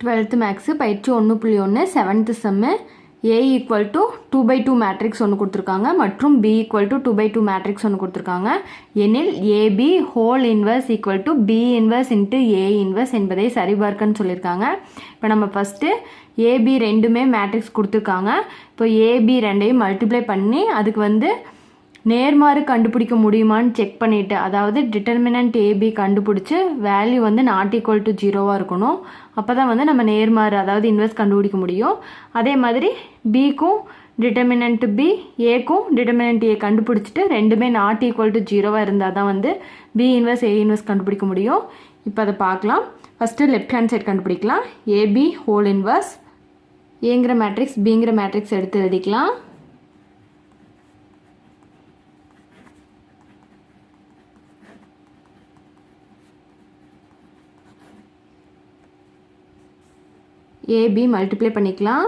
Twelfth maths பயிற்சி ஒன்று புள்ளி ஒன்று seventh sem A equal to two by two matrix ஒன்று கொடுத்துருக்காங்க மற்றும் B equal to two by two matrix ஒன்று கொடுத்துருக்காங்க. எனில் A B whole inverse equal to B inverse into A inverse என்பதை சரிபார்க்கன்னு சொல்லியிருக்காங்க. இப்போ நம்ம ஃபஸ்ட்டு ஏபி ரெண்டுமே மேட்ரிக்ஸ் கொடுத்துருக்காங்க. இப்போ ஏபி ரெண்டையும் மல்டிப்ளை பண்ணி அதுக்கு வந்து நேர்மாறு கண்டுபிடிக்க முடியுமான்னு செக் பண்ணிவிட்டு அதாவது டிட்டர்மினன்ட் ஏபி கண்டுபிடிச்சி வேல்யூ வந்து நாட் ஈக்குவல் டு ஜீரோவாக இருக்கணும். அப்போ தான் வந்து நம்ம நேர்மாறு அதாவது இன்வெஸ்ட் கண்டுபிடிக்க முடியும். அதே மாதிரி பிக்கும் டிட்டர்மினன்ட் பி ஏக்கும் டிட்டர்மினன்ட் ஏ கண்டுபிடிச்சிட்டு ரெண்டுமே நாட் ஈக்குவல் டு ஜீரோவாக இருந்தால் தான் வந்து பி இன்வெஸ்ட் ஏ இன்வெஸ்ட் கண்டுபிடிக்க முடியும். இப்போ அதை பார்க்கலாம். ஃபஸ்ட்டு லெஃப்ட் ஹேண்ட் சைட் கண்டுபிடிக்கலாம். ஏபி ஹோல் இன்வெர்ஸ் ஏங்கிற மேட்ரிக்ஸ் பிங்கிற மேட்ரிக்ஸ் எடுத்து எழுதிக்கலாம். ஏபி மல்டிப்ளை பண்ணிக்கலாம்.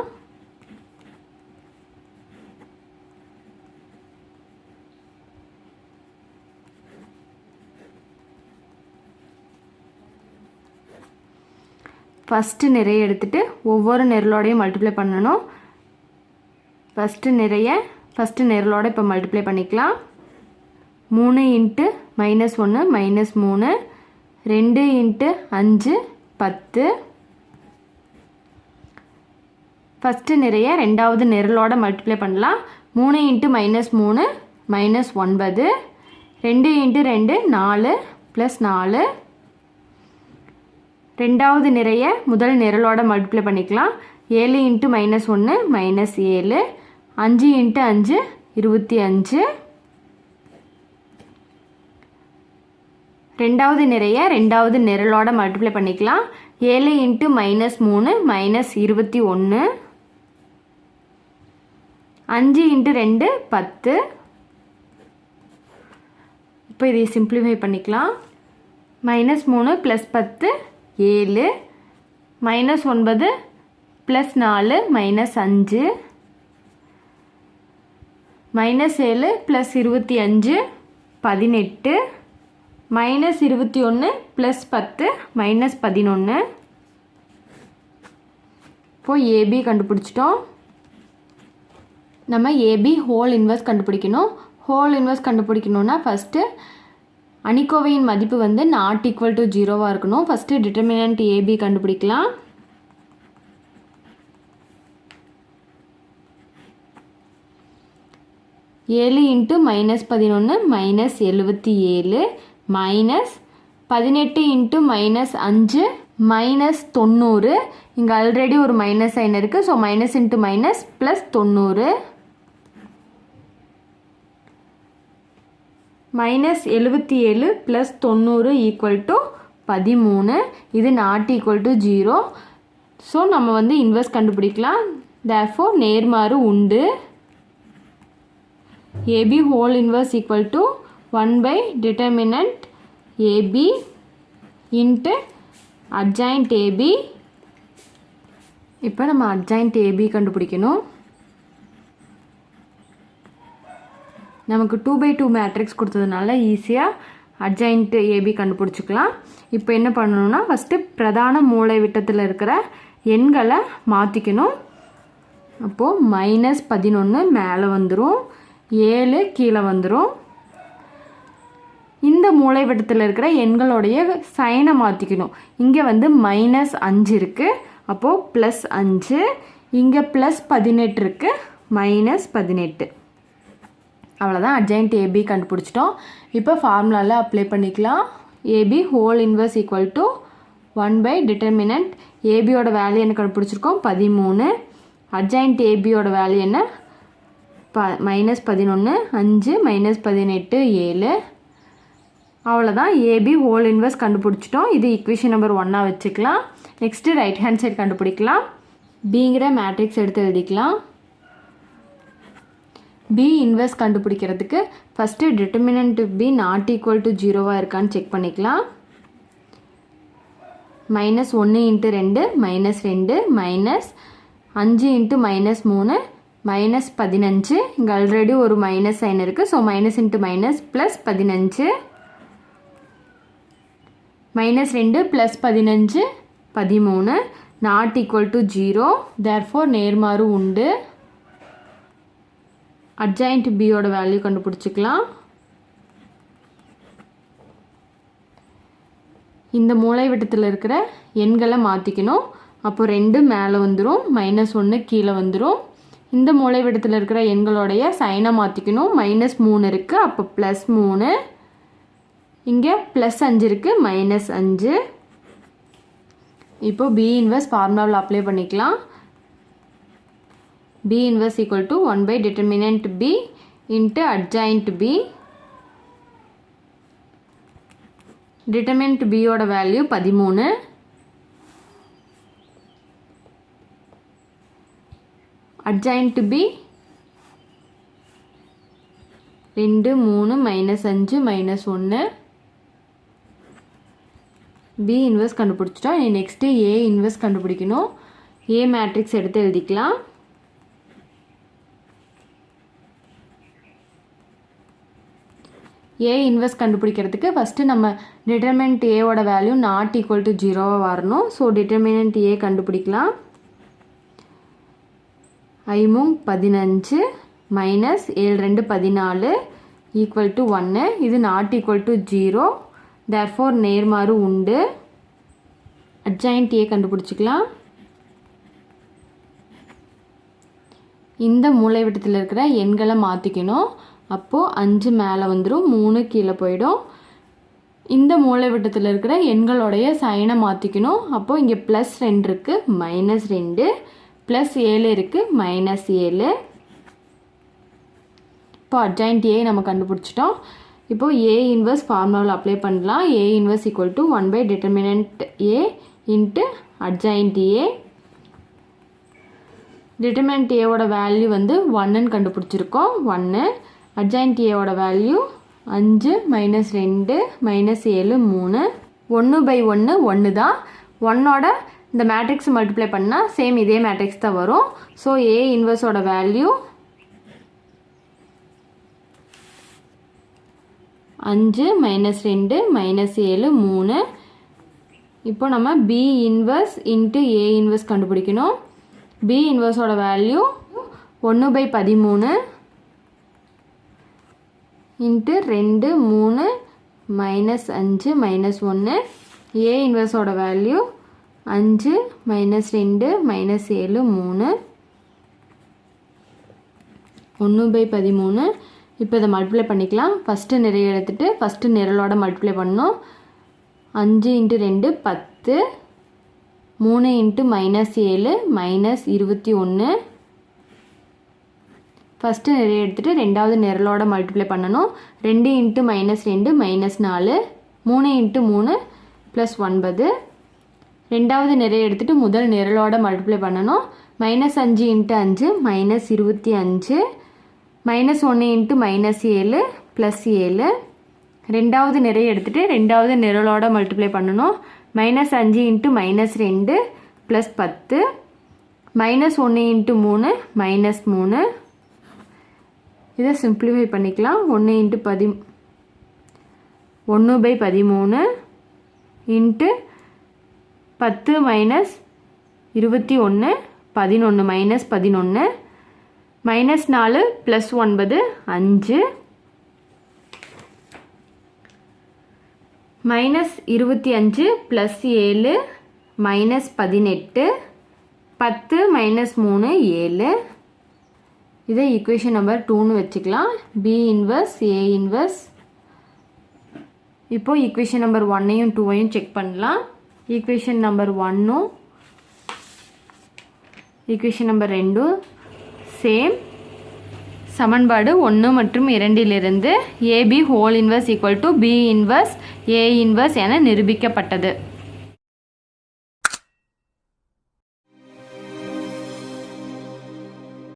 ஃபஸ்ட்டு நிறைய எடுத்துகிட்டு ஒவ்வொரு நிரலோடையும் மல்டிப்ளை பண்ணணும். ஃபஸ்ட்டு நிறைய ஃபஸ்ட்டு நிரலோட இப்போ மல்டிப்ளை பண்ணிக்கலாம். மூணு இன்ட்டு மைனஸ் ஒன்று மைனஸ் மூணு. ரெண்டு இன்ட்டு அஞ்சு பத்து. ஃபஸ்ட்டு நிறைய ரெண்டாவது நிரலோட மல்டிப்ளை பண்ணலாம். மூணு இன்ட்டு மைனஸ் மூணு மைனஸ் ஒன்பது. ரெண்டு இன்ட்டு ரெண்டு நாலு ப்ளஸ் நாலு. ரெண்டாவது நிறைய முதல் நிரலோட மல்டிப்ளை பண்ணிக்கலாம். ஏழு இன்ட்டு மைனஸ் ஒன்று மைனஸ் ஏழு. அஞ்சு இன்ட்டு அஞ்சு இருபத்தி அஞ்சு. ரெண்டாவது நிறைய ரெண்டாவது நிரலோட மல்டிப்ளை பண்ணிக்கலாம். ஏழு இன்ட்டு மைனஸ் மூணு மைனஸ் இருபத்தி ஒன்று அஞ்சு இன்ட்டு ரெண்டு பத்து. இப்போ இதை சிம்பிளிஃபை பண்ணிக்கலாம். மைனஸ் மூணு ப்ளஸ் பத்து ஏழு. மைனஸ் ஒன்பது ப்ளஸ் நாலு மைனஸ் அஞ்சு. மைனஸ் ஏழு ப்ளஸ் இருபத்தி அஞ்சு பதினெட்டு. மைனஸ் இருபத்தி ஒன்று ப்ளஸ் பத்து மைனஸ் பதினொன்று இப்போது ஏபி கண்டுபிடிச்சிட்டோம். நம்ம ஏபி ஹோல் இன்வெர்ஸ் கண்டுபிடிக்கணும். ஹோல் இன்வெர்ஸ் கண்டுபிடிக்கணுன்னா ஃபஸ்ட்டு அணிக்கோவையின் மதிப்பு வந்து நாட் ஈக்குவல் டு ஜீரோவாக இருக்கணும். ஃபஸ்ட்டு டிட்டர்மினன்ட் ஏபி கண்டுபிடிக்கலாம். ஏழு இன்ட்டு மைனஸ் பதினொன்று மைனஸ் எழுபத்தி ஏழு மைனஸ் பதினெட்டு இன்ட்டு மைனஸ் அஞ்சு மைனஸ் தொண்ணூறு. இங்கே ஆல்ரெடி ஒரு மைனஸ் சைன் இருக்குது so minus into minus plus தொண்ணூறு. மைனஸ் எழுபத்தி ஏழு ப்ளஸ் தொண்ணூறு ஈக்குவல் டு பதிமூணு. இது not equal to zero so நம்ம வந்து இன்வெஸ்ட் கண்டுபிடிக்கலாம். தேர்ஃபோ நேர்மாறு உண்டு. A B whole inverse equal to one by determinant A B into adjoint A B இப்போ நம்ம அட்ஜாயிண்ட் ஏபி கண்டுபிடிக்கணும். நமக்கு டூ பை டூ மேட்ரிக்ஸ் கொடுத்ததுனால ஈஸியாக அட்ஜாயின்ட்டு ஏபி கண்டுபிடிச்சிக்கலாம். இப்போ என்ன பண்ணணும்னா ஃபஸ்ட்டு பிரதான மூளை விட்டத்தில் இருக்கிற எண்களை மாற்றிக்கணும் அப்போது மைனஸ் பதினொன்று மேலே வந்துடும் ஏழு கீழே வந்துடும் இந்த மூளைவட்டத்தில் இருக்கிற எண்களுடைய சைனை மாற்றிக்கணும் இங்கே வந்து மைனஸ் அஞ்சு இருக்குது அப்போது ப்ளஸ் அஞ்சு இங்கே ப்ளஸ் பதினெட்டு இருக்குது மைனஸ் பதினெட்டு. அவ்வளோதான் அட்ஜாயிண்ட் ஏபி கண்டுபிடிச்சிட்டோம். இப்போ ஃபார்முலாவில் அப்ளை பண்ணிக்கலாம். A B whole inverse equal to one by determinant ஏபியோட value என்ன கண்டுபிடிச்சிருக்கோம்? பதிமூணு. அட்ஜாயிண்ட் ஏபியோட வேல்யூ என்ன? ப மைனஸ் பதினொன்று அஞ்சு மைனஸ் பதினெட்டு ஏழு. அவ்வளோதான் ஏபி ஹோல் இன்வெர்ஸ் கண்டுபிடிச்சிட்டோம். இது இக்குவேஷன் நம்பர் ஒன்னாக வச்சுக்கலாம். நெக்ஸ்ட்டு ரைட் ஹேண்ட் சைடு கண்டுபிடிக்கலாம். பிங்கிற மேட்ரிக்ஸ் எடுத்து எழுதிக்கலாம். பி இன்வெர்ஸ் கண்டுபிடிக்கிறதுக்கு first determinant B not equal to ஜீரோவாக இருக்கான்னு செக் பண்ணிக்கலாம். மைனஸ் ஒன்று இன்ட்டு ரெண்டு மைனஸ் ரெண்டு மைனஸ் அஞ்சு இன்ட்டு மைனஸ் மூணு மைனஸ் பதினஞ்சு. இங்கே ஆல்ரெடி ஒரு மைனஸ் சைன் இருக்குது so minus into minus plus பதினஞ்சு. மைனஸ் ரெண்டு ப்ளஸ் பதினஞ்சு பதிமூணு. Not equal to zero therefore நேர்மாறு உண்டு. அட்ஜாயிண்ட் பியோட வேல்யூ கண்டுபிடிச்சிக்கலாம். இந்த மூளைவிட்டத்தில் இருக்கிற எண்களை மாற்றிக்கணும் அப்போ ரெண்டு மேலே வந்துடும் மைனஸ் ஒன்று கீழே வந்துடும் இந்த மூளைவிட்டத்தில் இருக்கிற எண்களுடைய சைனை மாற்றிக்கணும் மைனஸ் மூணு இருக்குது அப்போ ப்ளஸ் மூணு. இங்கே ப்ளஸ் அஞ்சு இருக்குது மைனஸ் அஞ்சு. இப்போ பி இன்வெஸ்ட் ஃபார்முலாவில் அப்ளை பண்ணிக்கலாம். B inverse equal to 1 by determinant b into adjoint b. Determinant b ஓட வேல்யூ பதிமூணு. Adjoint b ரெண்டு மூணு மைனஸ் அஞ்சு மைனஸ் ஒன்று பி inverse கண்டுபிடிச்சிட்டோம். இனி நெக்ஸ்ட்டு ஏ inverse கண்டுபிடிக்கணும். ஏ மேட்ரிக்ஸ் எடுத்து எழுதிக்கலாம். ஏ இன்வெஸ்ட் கண்டுபிடிக்கிறதுக்கு ஃபஸ்ட்டு நம்ம டிட்டர்மினன்ட் ஏவோட வேல்யூ நாட் ஈக்குவல் டு ஜீரோவாக வரணும். ஸோ டிட்டர்மினன்ட் ஏ கண்டுபிடிக்கலாம். ஐமுங் பதினஞ்சு மைனஸ் ஏழு ரெண்டு பதினாலு ஈக்குவல் டு ஒன்று இது not equal to zero therefore நேர்மாறு உண்டு. அட்ஜாயின்ட் ஏ கண்டுபிடிச்சிக்கலாம். இந்த மூளைவிட்டத்தில் இருக்கிற எண்களை மாற்றிக்கணும் அப்போது அஞ்சு மேலே வந்துடும் மூணு கீழே போயிடும். இந்த மூளைவிட்டத்தில் இருக்கிற எண்களுடைய சைனை மாற்றிக்கணும் அப்போது இங்கே ப்ளஸ் ரெண்டு இருக்குது மைனஸ் ரெண்டு. ப்ளஸ் ஏழு இருக்குது மைனஸ் ஏழு. இப்போ அட்ஜாயிண்ட் ஏ நம்ம கண்டுபிடிச்சிட்டோம். இப்போது ஏ இன்வெர்ஸ் ஃபார்முலாவில் அப்ளை பண்ணலாம். A inverse equal to one by determinant A into adjoint A determinant ஏவோட வேல்யூ வந்து ஒன்னுன்னு கண்டுபிடிச்சிருக்கோம். ஒன்று அட்ஜாயிண்ட் ஏவோட வேல்யூ அஞ்சு மைனஸ் ரெண்டு மைனஸ் ஏழு மூணு. ஒன்று பை ஒன்று ஒன்று தான். ஒன்னோட இந்த மேட்ரிக்ஸ் மல்டிப்ளை பண்ணால் சேம் இதே மேட்ரிக்ஸ் தான் வரும். ஸோ ஏ இன்வர்ஸோட வேல்யூ அஞ்சு மைனஸ் ரெண்டு மைனஸ் ஏழு மூணு. இப்போ நம்ம B inverse into A inverse கண்டுபிடிக்கணும். பி இன்வர்ஸோட வேல்யூ ஒன்று பை பதிமூணு. இன்ட்டு ரெண்டு மூணு மைனஸ் அஞ்சு மைனஸ் ஒன்று ஏ இன்வர்ஸோட வேல்யூ அஞ்சு மைனஸ் ரெண்டு மைனஸ் ஏழு மூணு. ஒன்று பை பதிமூணு. இப்போ இதை மல்டிப்ளை பண்ணிக்கலாம். ஃபஸ்ட்டு நிறைய எடுத்துகிட்டு ஃபஸ்ட்டு நிரலோட மல்டிப்ளை பண்ணோம். அஞ்சு இன்ட்டு ரெண்டு பத்து. மூணு இன்ட்டு மைனஸ் ஏழு மைனஸ் இருபத்தி ஒன்று ஃபஸ்ட்டு நிறைய எடுத்துகிட்டு ரெண்டாவது நிரலோட மல்டிப்ளை பண்ணணும். ரெண்டு இன்ட்டு மைனஸ் ரெண்டு மைனஸ் நாலு மூணு இன்ட்டு மூணு ப்ளஸ் ஒன்பது. ரெண்டாவது நிறைய எடுத்துகிட்டு முதல் நிரலோட மல்டிப்ளை பண்ணணும். மைனஸ் அஞ்சு இன்ட்டு அஞ்சு மைனஸ் இருபத்தி அஞ்சு மைனஸ் ஒன்று இன்ட்டு மைனஸ் ஏழு ப்ளஸ் ஏழு. ரெண்டாவது நிறைய எடுத்துகிட்டு ரெண்டாவது நிரலோட மல்டிப்ளை பண்ணணும். மைனஸ் அஞ்சு இன்ட்டு மைனஸ் ரெண்டு ப்ளஸ் பத்து. மைனஸ் ஒன்று இன்ட்டு மூணு மைனஸ் மூணு. இதை சிம்பிளிஃபை பண்ணிக்கலாம். ஒன்று இன்ட்டு பதி ஒன்று பை பதிமூணு இன்ட்டு பத்து மைனஸ் இருபத்தி ஒன்று பதினொன்று மைனஸ் பதினொன்று மைனஸ் நாலு ப்ளஸ் ஒன்பது அஞ்சு மைனஸ் இருபத்தி அஞ்சு ப்ளஸ் ஏழு மைனஸ் பதினெட்டு பத்து மைனஸ் மூணு ஏழு இதை ஈக்குவேஷன் நம்பர் டூன்னு வச்சுக்கலாம். பி இன்வர்ஸ் ஏ இன்வர்ஸ் இப்போது ஈக்குவேஷன் நம்பர் ஒன்னையும் டூவையும் செக் பண்ணலாம். ஈக்குவேஷன் நம்பர் ஒன்னும் ஈக்குவேஷன் நம்பர் ரெண்டும் சேம் சமன்பாடு ஒன்று மற்றும் இரண்டிலிருந்து A B whole inverse equal to B inverse A inverse என நிரூபிக்கப்பட்டது.